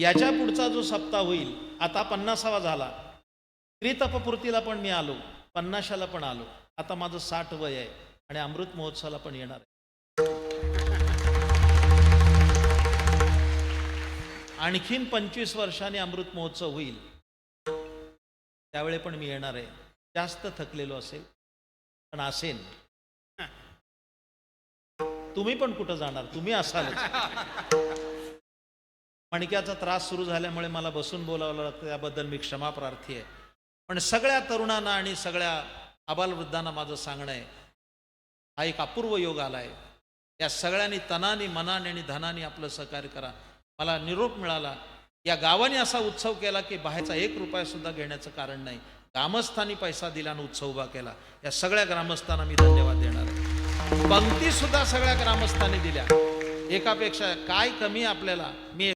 याच्या पुढचा जो सप्ताह होईल आता पन्नासावा झाला. त्रितपपूर्तीला पण मी आलो पन्नाशाला पण आलो. आता माझं साठ वय आहे आणि अमृत महोत्सवाला पण येणार आहे. आणखीन पंचवीस वर्षाने अमृत महोत्सव होईल. त्यावेळे पण मी येणार आहे. जास्त थकलेलो असेल पण असेन. तुम्ही पण कुठं जाणार? तुम्ही असालच. मणक्याचा त्रास सुरू झाल्यामुळे मला बसून बोलावं लागतं त्याबद्दल मी क्षमा प्रार्थी आहे. पण सगळ्या तरुणांना आणि सगळ्या आबालवृद्धांना माझं सांगणं आहे हा एक अपूर्व योग आला आहे या सगळ्यांनी तनाने मनाने आणि धनाने आपलं सहकार्य करा. मला निरोप मिळाला. या गावाने असा उत्सव केला की बाहेरचा एक रुपया सुद्धा घेण्याचं कारण नाही. ग्रामस्थांनी पैसा दिला आणि उत्सव उभा केला. या सगळ्या ग्रामस्थांना मी धन्यवाद देणार आहे. पंक्ती सुद्धा सगळ्या ग्रामस्थांनी दिल्या. एकापेक्षा काय कमी आपल्याला मी